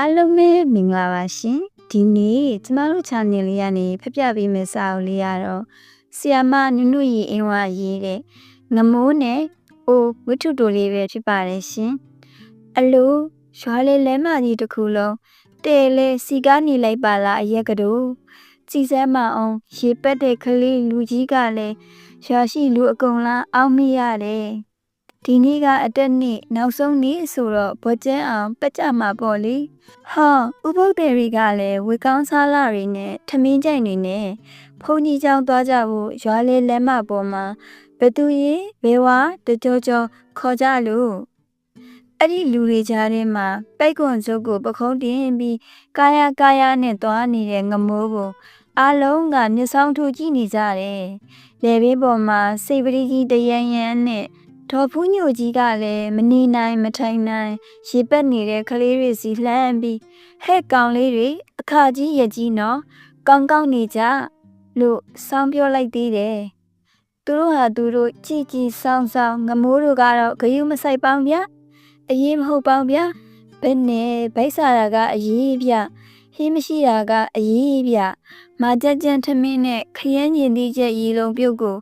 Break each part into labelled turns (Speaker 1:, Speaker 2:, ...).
Speaker 1: အားလုံးပဲမင်္ဂလာပါရှင်ဒီနေ့ကျမတို့ channel လေးကနေဖျက်ပြပေးမယ့်စာအုပ်လေးကတော့ဆီယာမနုနုရီအင်းဝရေးတဲ့ငမိုးနဲ့အိုဝိထုတိုလေးပဲဖြစ်ပါတယ်ရှင်အလိုရွာလေးလဲမကြီးတစ်ခုလုံးတဲလဲစီကားနေလိုက်ပါလားအရက်ကတူကြည်စမ်းမအောင်ရေပက်တဲ့ကလေးလူကြီးကလည်းရွာရှိလူအကုန်လားအောက်မိရတယ် ဒီနေ့ကအတက်နေ့နောက်ဆုံးနေ့ဆိုတော့ဘွကျန်းအောင်ပက်ကြမှာပေါ့လေဟာဥပုပ်တယ်တွေကလည်းဝေကောင်းစားလာတွေနဲ့ထမင်းကြိုင်တွေနဲ့ဖုန်ကြီးချောင်းသွားကြဖို့ရွာလေးလက်မပေါ်မှာဘသူရေဘေဝါတကြောကြောခေါ်ကြလို့အဲ့ဒီလူတွေကြားထဲမှာပိတ်ကွန်စုပ်ကိုပခုံးတင်ပြီးကာယကာယနဲ့သွားနေတဲ့ငမိုးကိုအားလုံးကမျက်စောင်းထိုးကြည့်နေကြတယ်။လေဘေးပေါ်မှာစိတ်ပရိကြီးတရန်ရန်နဲ့ ဒေါ်ဖူးညိုကြီးကလည်းမနေနိုင်မထိုင်နိုင်ရေပက်နေတဲ့ကလေးတွေစီလှမ်းပြီးဟဲ့ကောင်လေးတွေအခါကြီးရကြီးနော်ကောင်းကောင်းနေကြလို့စောင်းပြောလိုက်သေးတယ်သူတို့ဟာသူတို့ကြည်ကြည်ဆောင်းဆောင်းငမိုးတို့ကတော့ဂယုမဆိုင်ပေါင်းဗျအရေးမဟုတ်ပေါင်းဗျဘယ်နဲ့ဗိုက်စာတာကအရေးဗျဟင်းမရှိတာကအရေးဗျမာကြက်ကြံထမင်းနဲ့ခရမ်းညင်သည့်ချက်ရီလုံးပြုတ်ကို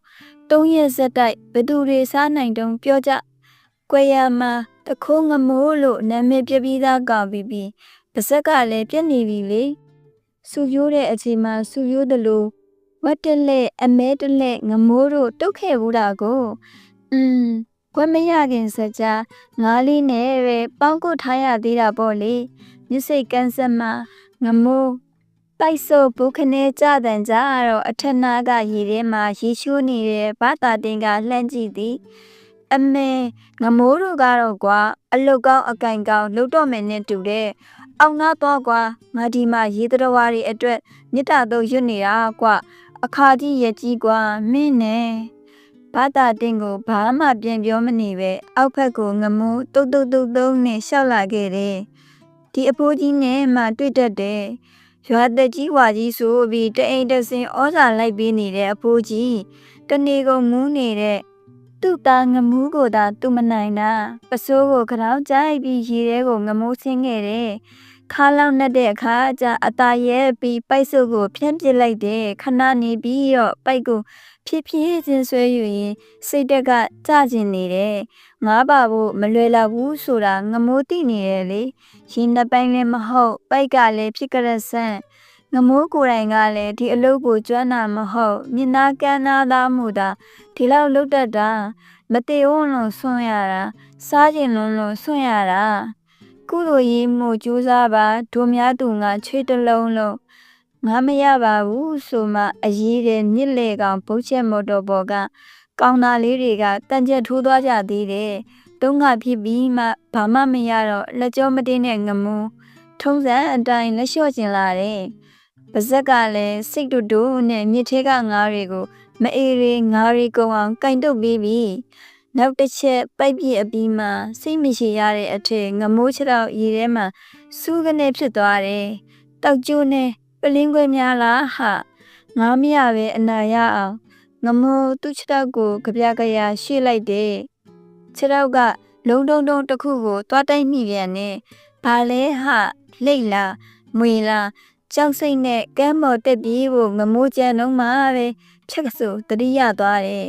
Speaker 1: သုံးရက်ဆက်တိုက်ဘသူတွေစားနိုင်တုံးပြောကြ။ကွယ်ရမှာတခိုးငမိုးလို့နာမည်ပြပြီးသားကောင်ပြီးပြီးပါဇက်ကလည်းပြက်နေပြီလေ။စူပြိုးတဲ့အချိန်မှာစူပြိုးတယ်လို့ဝတ်တလက်အမဲတလက်ငမိုးတို့တုတ်ခဲ့ဘူးတာကိုอืมခွဲမရခင်စကြငါးလေးနဲ့ပဲပေါင်းကုတ်ထားရသေးတာပေါ့လေမြစ်စိတ်ကန်းဆက်မှာငမိုး တိုက်စုပ်ဘုခနဲကြတန်ကြတော့အထက်နာကရေထဲမှာရေချိုးနေတဲ့ဘာသာတင်ကလှမ်းကြည့်သည်အမေငမိုးတို့ကတော့ကွာအလုတ်ကောင်းအကင်ကောင်းလှုပ်တော့မယ်နဲ့တူတဲ့အောင်နာတော့ကွာငါဒီမှာရေတရဝါတွေအတွက်မြစ်တာတော့ရွတ်နေတာကွာအခါကြီးရကြီးကွာမင်းနဲ့ဘာသာတင်ကိုဘာမှပြန်ပြောမနေပဲအောက်ဖက်ကိုငမိုးတုတ်တုတ်တုတ်တုံးနဲ့ရှောက်လာခဲ့တယ်ဒီအဖိုးကြီးနဲ့မှတွေ့တတ်တယ် ရွာသက်ကြီးဝါကြီးဆိုပြီးတအိမ်တစင်ဩဇာလိုက်ပေးနေတဲ့အဖိုးကြီးတနေကုန်မူးနေတဲ့သူ့သားငမူးကိုသာသူမနိုင်တာပစိုးကိုကြောင်ကြိုက်ပြီးရေထဲကိုငမိုးဆင်းခဲ့တယ် ခါလောက်နဲ့တဲ့အခါကျအตาရဲပြီးပိုက်စုပ်ကိုဖြန့်ပစ်လိုက်တယ်ခဏနေပြီးတော့ပိုက်ကိုဖြည်းဖြည်းချင်းဆွဲယူရင်စိတ်တက်ကကြကျင်နေတယ်ငားပါဖို့မလွယ်လောက်ဘူးဆိုတာငမိုးသိနေတယ်လေရင်နှစ်ပိုင်းလည်းမဟုတ်ပိုက်ကလည်းဖြစ်ကြရဆန်းငမိုးကိုယ်တိုင်ကလည်းဒီအလုပ်ကိုကျွမ်းတာမဟုတ်မြင်နာကန်းနာသားမှုသာဒီလောက်လုပ်တတ်တာမတေဝွန်းလုံးဆွန့်ရတာစားကျင်လုံးလုံးဆွန့်ရတာ ကုလိုရေးမှုကြိုးစားပါဒိုများသူငါချွေးတလုံးလုံးငါမရပါဘူးဆိုမှအရေးတဲ့မြစ်လေကောင်ဘုတ်ချက်မော်တော်ပေါ်ကကောင်းသားလေးတွေကတန်ချက်ထိုးသွားကြသေးတယ်။တုံးကဖြစ်ပြီးမှဘာမှမရတော့လက်ကြောမတင်းတဲ့ငမူထုံးစံအတိုင်းလက်လျှော့ကျင်လာတယ်။ပါဇက်ကလည်းစိတ်တူတူနဲ့မြစ်ထဲကငါးတွေကိုမအေးရီငါးရီကုံအောင်ကင်တုတ်ပြီးပြီ။ နောက်တစ်ချက်ပိုက်ပြည့်အပြီးမှစိတ်မရှိရတဲ့အထက်ငမိုးချတော့ရေထဲမှာစူးကနေဖြစ်သွားတယ်။တောက်ကျိုးနဲ့ပလင်းခွဲများလားဟာငါမရပဲအနာရအောင်ငမိုးသူ့ခြေထောက်ကိုကြပြကြရရှေ့လိုက်တယ်ခြေထောက်ကလုံတုံတုံတစ်ခုကိုသွားတိုက်မိပြန်နဲ့ဘာလဲဟာလိတ်လားမွေလားကြောက်စိတ်နဲ့ကမ်းမော်တက်ပြီးဖို့ငမိုးကြံတော့မှပဲဖြက်ကဆိုတတိယသွားတယ်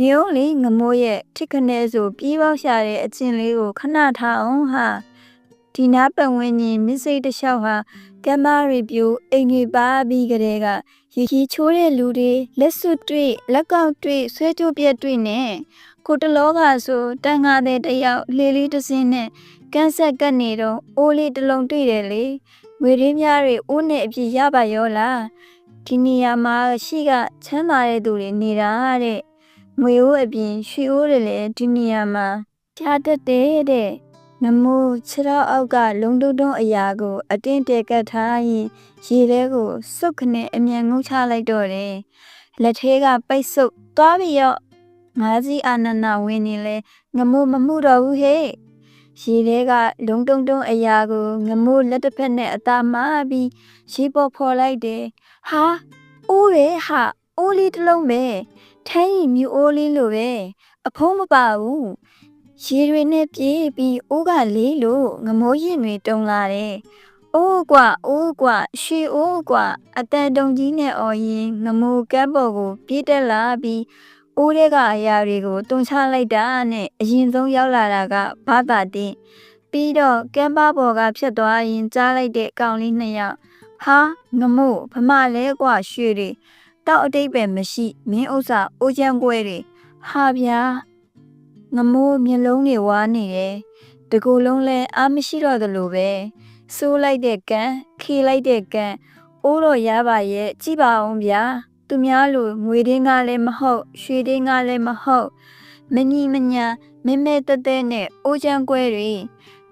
Speaker 1: နေုံလေးငမိုးရဲ့ထိခနဲဆိုပြေးပေါက်ရှာတဲ့အချင်းလေးကိုခဏထားအောင်ဟာဒီနာပတ်ဝန်းကျင်မြစ်စိတ်တစ်လျှောက်ဟာကမ်းမရီပြူအိမ်ကြီးပါပြီးကလေးကရေကြီးချိုးတဲ့လူတွေလက်စွပ်တွေ့လက်ကောက်တွေ့ဆွဲကြိုးပြက်တွေ့နဲ့ကိုတလောကဆိုတန်ငါတဲ့တယောက်လေလေးတစ်စင်းနဲ့ကန်းဆက်ကပ်နေတော့အိုးလေးတစ်လုံးတွေ့တယ်လေငွေရင်းများတွေအိုးနဲ့အပြည့်ရပါရောလားဒီနေရာမှာရှိကချမ်းသာတဲ့သူတွေနေတာတဲ့ ငွေအိုးအပြင်ရွှေအိုးတွေလည်းဒီနေရာမှာကြားတတ်တယ်တဲ့နမိုးခြေထောက်အောက်ကလုံတုံတုံအရာကို အတင်းတဲကတ်ထားရင်ရေထဲကိုစုပ်ခနဲ့အမြန်ငုံချလိုက်တော့တယ်။လက်ထဲကပိတ်ဆုပ်သွားပြီးရော့ငါးစီအာနန္ဒဝင်နေလဲငမိုးမမှုတော့ဘူးဟဲ့။ရေထဲကလုံတုံတုံအရာကိုငမိုးလက်တစ်ဖက်နဲ့အသာမပြီးရေပေါ်ဖော်လိုက်တယ်။ဟာအိုးပဲဟာအိုးလေးတစ်လုံးပဲ ထမ်းရီမြူအိုးလေးလိုပဲအဖုံးမပါဘူး။ရေတွေနဲ့ပြေးပြီးအိုးကလေးလို့ငမိုးရင်တွေတုံလာတယ်။အိုးကွာအိုးကွာရွှေအိုးကွာအတန်တုံကြီးနဲ့အော်ရင်ငမိုကပ်ပေါ်ကိုပြေးတက်လာပြီးအိုးတဲ့ကအရာတွေကိုတွန်းချလိုက်တာနဲ့အရင်ဆုံးရောက်လာတာကဘာသာတင်ပြီးတော့ကမ်ပါပေါ်ကဖြတ်သွားရင်ကြားလိုက်တဲ့ကောင်လေးနှစ်ယောက်ဟာငမို့ဖမလဲကွာရွှေတွေ တောက်အတိတ်ပဲမရှိမင်းဥစ္စာအိုးချမ်းကွဲတွေဟာဗျာငမိုးမျက်လုံးတွေဝါနေတယ်တကူလုံးလဲအားမရှိတော့သလိုပဲဆိုးလိုက်တဲ့ကန်ခေလိုက်တဲ့ကန်အိုးတော့ရပါရဲ့ကြည့်ပါအောင်ဗျာသူများလိုငွေတင်းကလည်းမဟုတ်ရွှေတင်းကလည်းမဟုတ်မညီမညာမဲမဲတဲတဲနဲ့အိုးချမ်းကွဲတွေ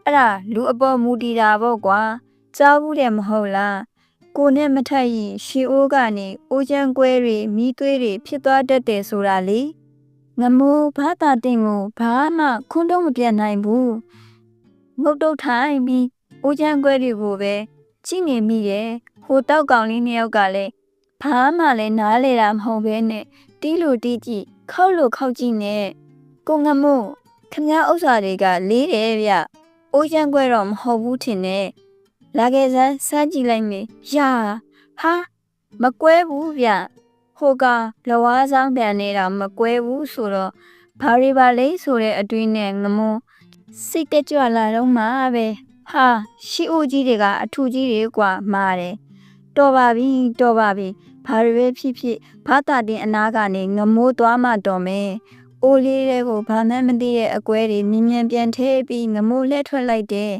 Speaker 1: အဲ့ဒါလူအပေါ်မူတည်တာပေါ့ကွာကြားဘူးတယ်မဟုတ်လား ကိုနဲ့မထက်ရင်ရှီအိုးကနေအိုးချမ်းကွဲတွေမိသွေးတွေဖြစ်သွားတတ်တယ်ဆိုတာလေငမိုးဘာသာတင်ကိုဘာမှခွန်းတော့မပြတ်နိုင်ဘူးငုတ်တုတ်ထိုင်ပြီးအိုးချမ်းကွဲတွေကိုပဲကြည့်နေမိတယ်ဟိုတောက်ကောင်လေးနှစ်ယောက်ကလည်းဘာမှလည်းနားလေတာမဟုတ်ဘဲနဲ့တီးလို့တီးကြည့်ခောက်လို့ခောက်ကြည့်နဲ့ကိုငမို့ခမည်းဥစ္စာတွေကလေးတယ်ဗျအိုးချမ်းကွဲတော့မဟုတ်ဘူးထင်နဲ့ လာခဲ့စမ်းစမ်းကြည့်လိုက်မယ်ရဟာမကွဲဘူးဗျဟိုကလဝါဆောင်ပြန်နေတာမကွဲဘူးဆိုတော့ဘာရီပါလေးဆိုတဲ့အတွင်းနဲ့ငမွန်းစိတ်တကြွလာတော့မှပဲဟာရှီအိုကြီးတွေကအထူကြီးတွေကွာမာတယ်တော်ပါပြီတော်ပါပြီဘာရီပဲဖြစ်ဖြစ်ဘာသာတင်အနာကနေငမိုးသွားမှတော်မယ်အိုလေးတဲ့ကိုဘာမှမသိတဲ့အကွဲတွေမြင်မြန်ပြန်ထဲပြီးငမိုးလှဲ့ထွက်လိုက်တယ်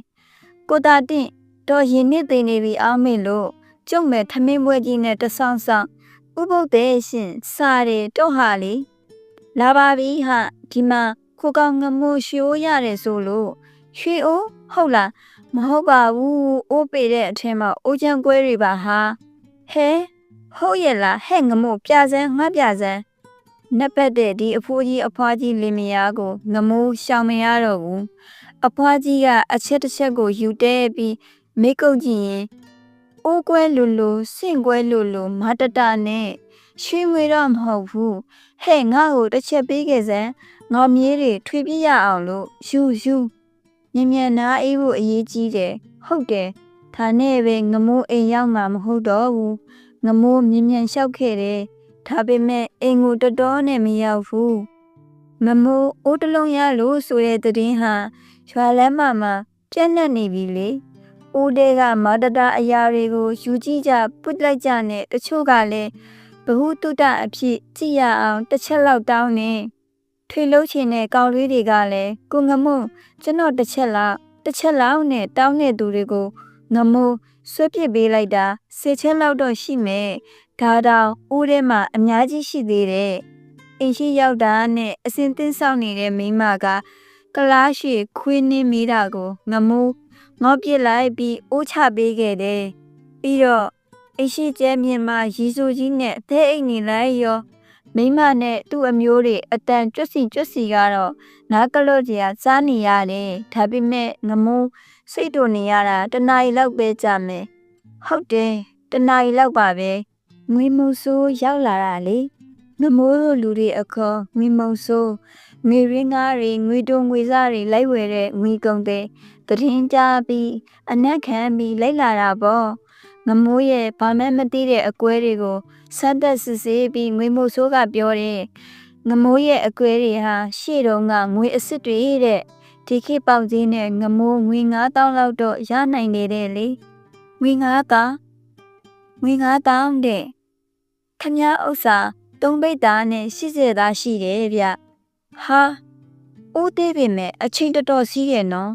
Speaker 1: ကိုတာတင့် တော်ရင်နှစ်သိနေပြီအောင်မေလို့ကျုံမဲ့ထမင်းပွဲကြီးနဲ့တဆောင်ဆောင်ဥပုပ်တဲ့ရှင်စားတယ်တော့ဟာလေလာပါပြီဟာဒီမှာခိုကောင်ငမိုးရှိုးရတယ်ဆိုလို့ရွှေအိုးဟုတ်လားမဟုတ်ပါဘူးအိုးပေတဲ့အထင်းမှာအိုးချမ်းကွဲတွေပါဟာဟဲဟုတ်ရဲ့လားဟဲ့ငမို့ပြစမ်းငါပြစမ်းနက်ပတ်တဲ့ဒီအဖိုးကြီးအဖွားကြီးလင်မယားကိုငမိုးရှောင်မရတော့ဘူးအဖွားကြီးကအချက်တစ်ချက်ကိုယူတဲပြီး မိကုတ်ကြည့်ရင်အိုးကွဲလူလူစင့်ကွဲလူလူမတတနဲ့ရွှေငွေတော့မဟုတ်ဘူးဟဲ့ငါ့ကိုတစ်ချက်ပေးခဲ့စမ်းငေါမြေးတွေထွေပြရအောင်လို့ယူယူမြင်မြန်နာအေးဖို့အရေးကြီးတယ်ဟုတ်တယ်ဒါနဲ့ပဲငမိုးအိမ်ရောက်မှာမဟုတ်တော့ဘူးငမိုးမြင်မြန်လျှောက်ခဲ့တယ်ဒါပေမဲ့အိမ်ကိုတတော်နဲ့မရောက်ဘူးမမိုးအိုးတလုံးရလို့ဆိုတဲ့တည်င်းဟာရွာလမ်းမှာမှာပြက်လက်နေပြီလေ အိုးတဲကမာတတာအရာတွေကိုယူကြည့်ကြပုတ်လိုက်ကြနဲ့တချို့ကလည်းဘ ഹു တုတအဖြစ်ကြည့်ရအောင်တစ်ချက်လောက်တောင်းနေထွေလုံးချင်တဲ့ကောင်လေးတွေကလည်းကိုငမုံကျွန်တော်တစ်ချက်လောက်တစ်ချက်လောက်နဲ့တောင်းနေသူတွေကိုငမိုးဆွဲပစ်ပေးလိုက်တာစေချက်လောက်တော့ရှိမယ်ဒါတောင်ဦးထဲမှာအများကြီးရှိသေးတယ်အိမ်ရှိရောက်တာနဲ့အစင်သင်းဆောင်နေတဲ့မိမကကလားရှိခွေးနှင်းမိတာကိုငမိုး ငေါပစ်လိုက်ပြီးအိုးချပေးခဲ့တယ်ပြီးတော့အိမ်ရှိကျဲမြင်မှာရီဆိုကြီးနဲ့အသေးအိမ်နေလိုက်ရောမိမနဲ့သူ့အမျိုးတွေအတန်ကြွစီကြွစီကတော့နားကလို့ကြီးကစားနေရတယ်ဒါပေမဲ့ငမိုးစိတ်တို့နေရတာတနားရီလောက်ပဲကြာမယ်ဟုတ်တယ်တနားရီလောက်ပါပဲငွေမုံဆိုးရောက်လာတာလေငမိုးတို့လူတွေအခေါ်ငွေမုံဆိုးငွေရင်းကားတွေငွေတုံငွေစားတွေလိုက်ဝယ်တဲ့ငွေကုန်တဲ့ တရင်ကြပြီးအနက်ခံပြီးလိုက်လာတာပေါ့ငမိုးရဲ့ဘာမှမသိတဲ့အကွဲတွေကိုစမ်းသက်စစ်ဆေးပြီးငွေမို့ဆိုးကပြောတယ်ငမိုးရဲ့အကွဲတွေဟာရှေ့တုန်းကငွေအစ်စ်တွေတဲ့ဒီခေတ်ပေါက်ကြီးနဲ့ငမိုးငွေ9000လောက်တော့ရနိုင်နေတဲ့လေငွေ9000ငွေ9000တဲ့ခမည်းဥစ္စာသုံးပိတ်သားနဲ့80သားရှိတယ်ဗျဟာဦးသေးပေမဲ့အချိန်တော်တော်စီးရဲ့နော်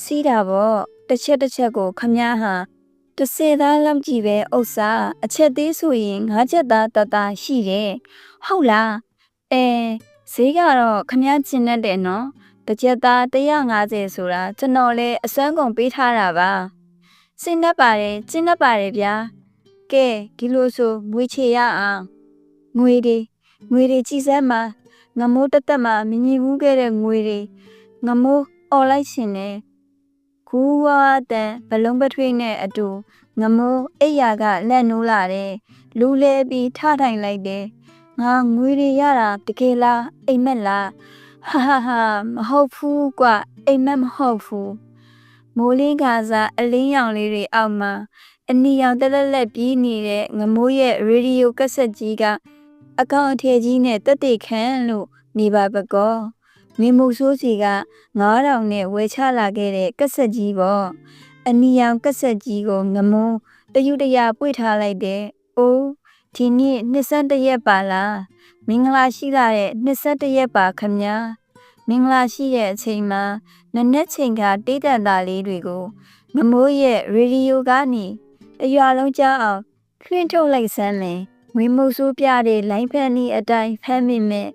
Speaker 1: စီးတာပေါ့တစ်ချက်တစ်ချက်ကိုခမည်းဟာတစ်စက်သားလောက်ကြည့်ပဲဥစ္စာအချက်သေးဆိုရင်ငါးချက်သားတသားရှိတယ်ဟုတ်လားအဲဈေးကတော့ခမည်းကျင်တတ်တယ်နော်တစ်ချက်သား150ဆိုတာကျွန်တော်လည်းအစွမ်းကုန်ပေးထားတာပါစင်တတ်ပါတယ်ကျင်းတတ်ပါတယ်ဗျာကဲဒီလိုဆိုငွေချေရအောင်ငွေတွေငွေတွေကြည်စမ်းမှာငမိုးတသက်မှာမမြင်ဘူးခဲ့တဲ့ငွေတွေငမိုးអော်လိုက်ရှင်နေ ကူဝါတန်ဘလုံးပထွေးနဲ့အတူငမိုးအိယာကလက်နိုးလာတယ်လူလဲပြီးထထိုင်လိုက်တယ်ငါငွေတွေရတာတကယ်လားအိမ်မက်လားဟာဟာဟာမဟုတ်ဘူးကွအိမ်မက်မဟုတ်ဘူးမိုးလင်းကစားအလင်းရောင်လေးတွေအောက်မှာအနီရောင်တလက်လက်ပြေးနေတဲ့ငမိုးရဲ့ရေဒီယိုကက်ဆက်ကြီးကအကောင်အထည်ကြီးနဲ့တက်တေခန့်လို့နေပါပကောမ င်းမုဆိုးစီက9000နဲ့ဝယ်ချလာခဲ့တဲ့ကက်ဆက်ကြီးပေါ့အနီရောင်ကက်ဆက်ကြီးကိုငမုံတယူတရာပွေထားလိုက်တဲ့အိုးဒီနေ့နှစ်ဆန်းတစ်ရက်ပါလားမင်္ဂလာရှိလာတဲ့နှစ်ဆက်တစ်ရက်ပါခမညာမင်္ဂလာရှိတဲ့အချိန်မှာနက်နက်ချိန်ကတေးတန်တာလေးတွေကိုမမိုးရဲ့ရေဒီယိုကနေတရွာလုံးကြားအောင်ခလင်းထုတ်လိုက်စမ်းလင်ဝင်းမှုဆိုးပြတဲ့လိုင်းဖက်နီအတိုင်းဖမ်းမိမဲ့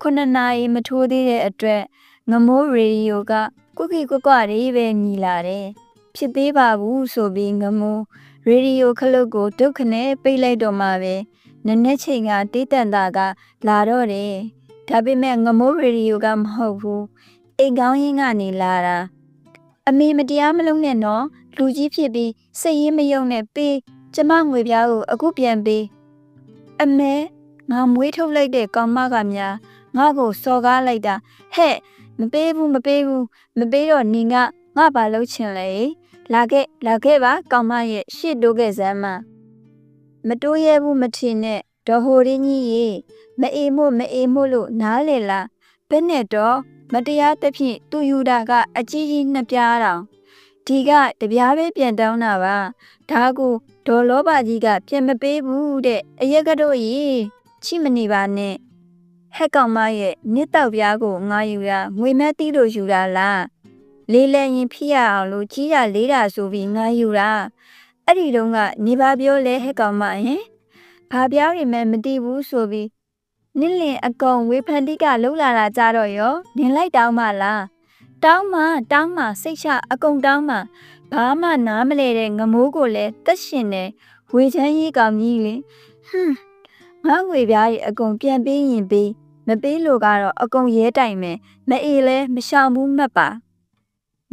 Speaker 1: ခုနှစ်နာရီမထိုးသေးတဲ့အတွက်ငမိုးရေဒီယိုကကွက်ကွက်ကွက်ကွက်လေးပဲမြည်လာတယ်ဖြစ်သေးပါဘူးဆိုပြီးငမိုးရေဒီယိုခလုတ်ကိုဒုက္ခနဲ့ပိတ်လိုက်တော့မှပဲနက်နက်ချိန်ကတေးတန်တာကလာတော့တယ်ဒါပေမဲ့ငမိုးရေဒီယိုကမဟုတ်ဘူးအိမ်ကောင်းရင်းကနေလာတာအမေမတရားမလုပ်နဲ့နော်လူကြီးဖြစ်ပြီးစိတ်ရင်းမယုံနဲ့ပေးကျမငွေပြားကိုအခုပြန်ပေးအမေငါမွေးထုတ်လိုက်တဲ့ကောင်မကများ ငါ့ကိုစော်ကားလိုက်တာဟဲ့မပေးဘူးမပေးဘူးမပေးတော့နင်ကငါဘာလုပ်ချင်လဲလာခဲ့လာခဲ့ပါကောင်မရဲ့ရှစ်တိုးခဲ့စမ်းမမတိုးရဲဘူးမထင်နဲ့ဒေါ်ဟိုရင်းကြီးရေမအေးမို့မအေးမို့လို့နားလေလားဘယ်နဲ့တော့မတရားသဖြင့်သူယူတာကအကြီးကြီးနှစ်ပြားတောင်ဒီကတပြားပဲပြန်တောင်းတာပါဒါကိုဒေါ်လောဘကြီးကပြန်မပေးဘူးတဲ့အရက်ကတော့ရေချိမနေပါနဲ့ ဟက်ကောင်မရဲ့နစ်တော့ပြားကိုငါယူရငွေမက်တီးလို့ယူတာလားလေးလဲရင်ဖိရအောင်လို့ကြီးရလေးတာဆိုပြီးငါယူတာအဲ့ဒီတော့ကနေပါပြောလဲဟက်ကောင်မဟင်ဘာပြားတွေမှမတီးဘူးဆိုပြီးနင့်လင်အကောင်ဝေဖန်တိကလှုပ်လာတာကြတော့ရောနင်လိုက်တောင်းမလားတောင်းမတောင်းမစိတ်ချအကုန်တောင်းမဘာမှနားမလဲတဲ့ငမိုးကိုလည်းတက်ရှင်တယ်ဝေချမ်းကြီးကောင်ကြီးလေဟွန်းငါငွေပြားကြီးအကုန်ပြန်ပေးရင်ပေး မပေးလို့ကတော့အကုန်ရဲတိုင်မယ်မအေးလဲမရှောင်ဘူးမှတ်ပါ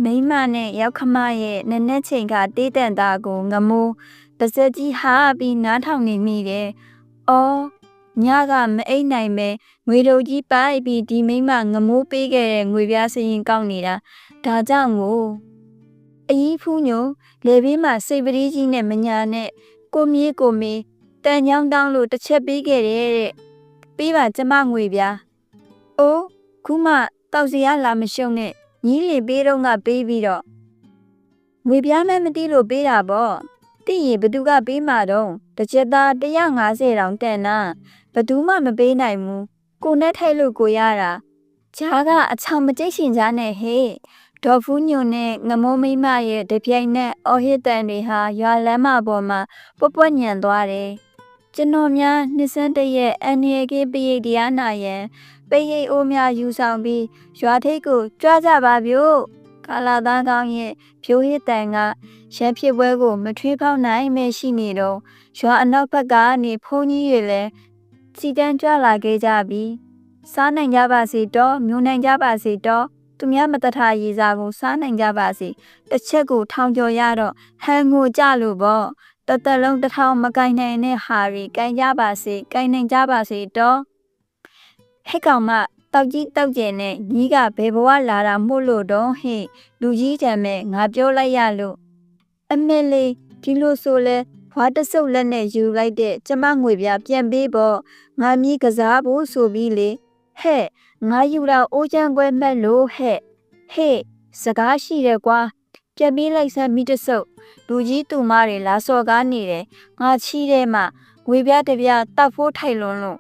Speaker 1: မိမနဲ့ရောက်ခမရဲ့နက်နက်ချိန်ကတေးတန်သားကိုငမိုးပါစက်ကြီးဟာပြီးနားထောင်နေမိတယ်။အော်ညကမအိတ်နိုင်ပဲငွေတုပ်ကြီးပိုက်ပြီးဒီမိမငမိုးပေးခဲ့တဲ့ငွေပြားစရင်ကောက်နေတာဒါကြောင့်ကိုအကြီးဖူးညိုလေဘေးမှာစိတ်ပရိကြီးနဲ့မညာနဲ့ကိုမြေးကိုမေးတန်ချောင်းတောင်းလို့တစ်ချက်ပေးခဲ့တယ်တဲ့ ပေးပါကျမငွေပြားအိုးခုမှတောက်စီရလာမရှုံနဲ့ညီးလီပေးတော့ကပေးပြီးတော့ငွေပြားမဲမတိလို့ပေးတာပေါ့တိရင်ဘသူကပေးမှာတော့တစ်ချက်သား150တောင်တန်နာဘသူမှမပေးနိုင်ဘူးကိုနဲ့ထိုက်လို့ကိုရတာဂျားကအချောင်မကြိတ်ရှင်ကြားနဲ့ဟေးဒေါ်ဖူးညွန်နဲ့ငမိုးမိမရဲ့တပြိုင်နက်အော်ဟစ်တန်တွေဟာရွာလမ်းမပေါ်မှာပွပွညံသွားတယ် ကျွန်တော်များနှစ်စန်းတရဲ့အန်ရီကေပရိတ်တရားနာယံပိရိတ်အိုးများယူဆောင်ပြီးရွာထိပ်ကိုကြွားကြပါဗျို့ကာလာသားကောင်းရဲ့ဖြိုးဟစ်တန်ကရန်ဖြစ်ပွဲကိုမထွေးဖောက်နိုင်မဲရှိနေတော့ရွာအနောက်ဘက်ကနေဖုန်းကြီးတွေလည်းစီတန်းကြွလာခဲ့ကြပြီစားနိုင်ကြပါစေတော့မျိုးနိုင်ကြပါစေတော့သူများမတထရေစာကိုစားနိုင်ကြပါစေတစ်ချက်ကိုထောင်ကျော်ရတော့ဟန်ငိုကြလို့ပေါ့ တသက်လုံးတစ်ထောင်မကင်နိုင်တဲ့ဟာတွေကင်ကြပါစေကင်နိုင်ကြပါစေတော့ဟဲ့ကောင်မတောက်ကြီးတောက်ကျင်နဲ့ညီးကဘယ်ဘဝလာတာမို့လို့တော့ဟဲ့လူကြီးတံမဲ့ငါပြောလိုက်ရလို့အမေလေးဒီလိုဆိုလဲဖွားတဆုပ်လက်နဲ့ယူလိုက်တဲ့ကျမငွေပြပြန်ပေးပေါ့ငါမြည်ကစားဖို့ဆိုပြီးလေဟဲ့ငါယူတာအိုးချမ်းခွဲမဲ့လို့ဟဲ့ဟေ့စကားရှိတယ်ကွာ ပြန်ပေးလိုက်စမ်းမိတဆုပ်လူကြီးသူမတွေလာစော်ကားနေတယ်ငါချီးတဲ့မှာငွေပြတပြတောက်ဖို့ထိုက်လွန်းလို့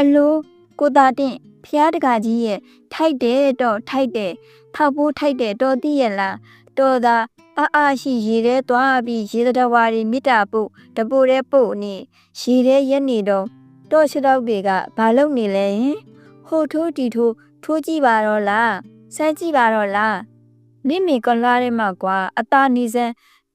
Speaker 1: အလိုကိုတာတင့်ဖျားတကာကြီးရဲ့ထိုက်တယ်တော့ထိုက်တယ်ထောက်ဖို့ထိုက်တယ်တော်သိရဲ့လားတော်သာအာအာရှိရေထဲသွားပြီးရေတဝါရီမိတာပုတ်တပိုတဲ့ပုတ်နေရေထဲရက်နေတော့တော့ခြေတော့တွေကဘာလုပ်နေလဲဟင်ဟိုထိုးတီထိုးထိုးကြည့်ပါတော့လားစမ်းကြည့်ပါတော့လား မိမိကလာရဲမှာကွာအตาနီစံ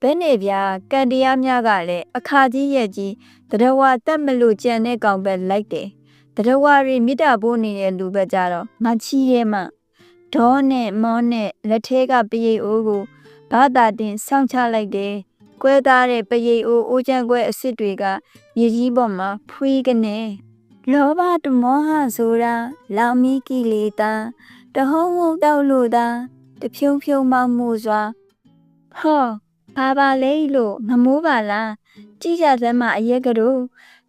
Speaker 1: ဘဲနေဗျာကန်တရားများကလည်းအခါကြီးရဲ့ကြီးတရဝတက်မလို့ကြံတဲ့ကောင်ပဲလိုက်တယ်တရဝရီမိတာပိုးနေတဲ့လူပဲကြတော့ငါချီးရဲမှဒေါနဲ့မောနဲ့လက်ထဲကပရိတ်အိုးကိုဘာသာတင်ဆောင်းချလိုက်တယ်ကွဲသားတဲ့ပရိတ်အိုးအိုးချမ်းကွဲအစ်စ်တွေကမြေကြီးပေါ်မှာဖွေးကနေလောဘတမောဟဆိုတာလောင်မီကီလေတာတဟုံးဝုတ်တောက်လို့သာ တဖြုံဖြုံမောင်းမှုစွာဟောဘာပါလဲလို့ငမိုးပါလားကြည့်ကြစမ်းမအရက်ကတို့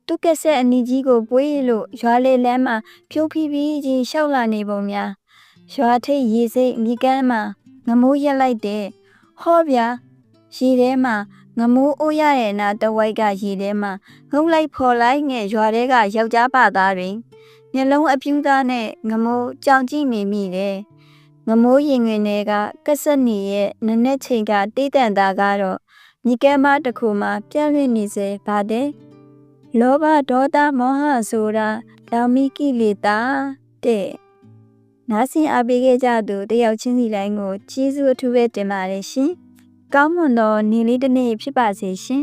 Speaker 1: သူကက်ဆက်အနီကြီးကိုပွေးလို့ရွာလေလမ်းမှာဖြိုးဖီးပြီးကြီးရှောက်လာနေပုံများရွာထိပ်ရေစိတ်မြေကမ်းမှာငမိုးရက်လိုက်တဲ့ဟောဗျာရေထဲမှာငမိုးအိုးရတဲ့နာတဝိုက်ကရေထဲမှာငုံလိုက်ဖော်လိုက်ငဲ့ရွာထဲကယောက်ျားပါသားတွေမျက်လုံးအပြူးသားနဲ့ငမိုးကြောင်ကြည့်နေမိတယ် ငမိုးရင်ငွေတွေကကက်ဆက်နေရဲ့နက်နက်ချိန်ကတေးတန်သားကတော့မြေကမ်းမတစ်ခုမှာပြန့်လွင့်နေစေပါတဲ့လောဘဒေါသမောဟဆိုတာလောင်မီကိလေသာတဲ့နားဆင်အားပေးခဲ့ကြသူတယောက်ချင်းစီတိုင်းကိုကျေးဇူးအထူးပဲတင်ပါတယ်ရှင်ကောင်းမွန်သောနေ့လေးတစ်နေ့ဖြစ်ပါစေရှင်